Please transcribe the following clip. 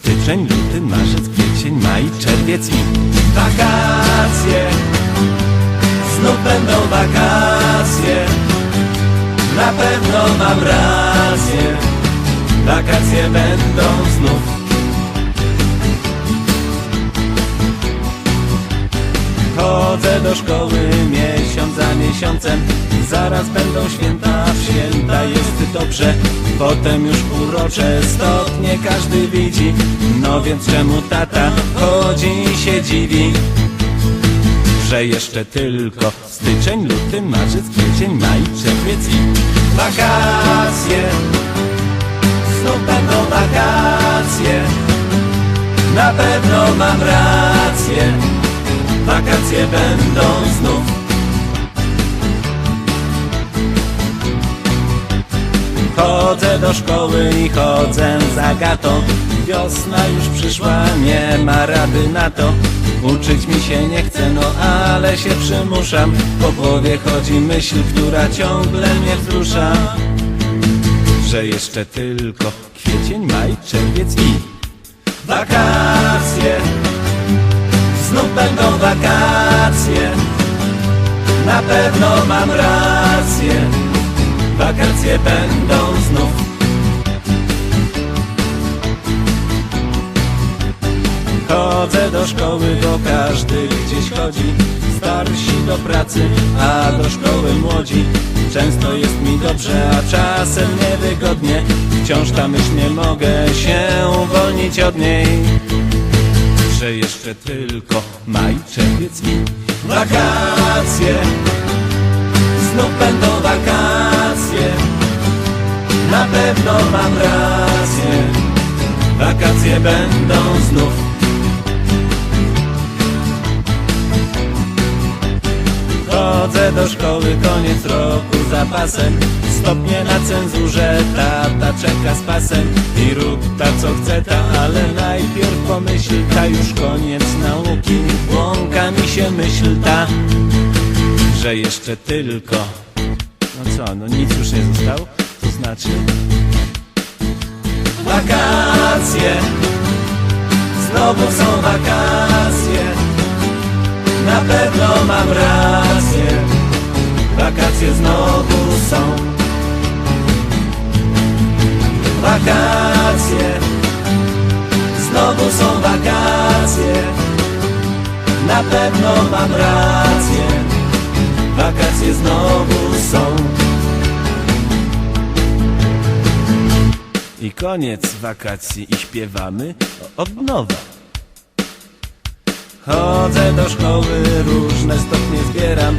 styczeń, luty, marzec, kwiecień, maj, czerwiec i wakacje. Znów będą wakacje. Na pewno mam rację. Wakacje będą znów. Chodzę do szkoły miesiąc za miesiącem. Zaraz będą święta, święta jest dobrze Potem już urocze stopnie każdy widzi No więc czemu tata chodzi i się dziwi że jeszcze tylko styczeń, luty, marzec, kwiecień, maj, czerwiec i wakacje. Znów będą wakacje, na pewno mam rację. Wakacje będą znów. Chodzę do szkoły i chodzę za gatą. Wiosna już przyszła, nie ma rady na to. Uczyć mi się nie chce, no ale się przymuszam. Po głowie chodzi myśl, która ciągle mnie wzrusza. Że jeszcze tylko kwiecień, maj, czerwiec i Wakacje. Znów będą wakacje. Na pewno mam rację Wakacje będą znów. Chodzę do szkoły, bo każdy gdzieś chodzi. Starsi do pracy, a do szkoły młodzi. Często jest mi dobrze, a czasem niewygodnie. Wciąż ta myśl nie mogę się uwolnić od niej. Że jeszcze tylko maj, czerwiec i wakacje Znów będą wakacje Na pewno mam rację. Wakacje będą znów. Chodzę do szkoły, koniec roku za pasem. Stopnie na cenzurze, tata czeka z pasem. I rób ta co chce ta, ale najpierw pomyśl ta Już koniec nauki, błąka mi się myśl ta Że jeszcze tylko No co, no nic już nie zostało? To znaczy. Wakacje. Znowu są wakacje. Na pewno mam rację. Wakacje znowu są. Wakacje. Znowu są wakacje. Na pewno mam rację. Wakacje znowu są Koniec wakacji i śpiewamy od nowa. Chodzę do szkoły, różne stopnie zbieram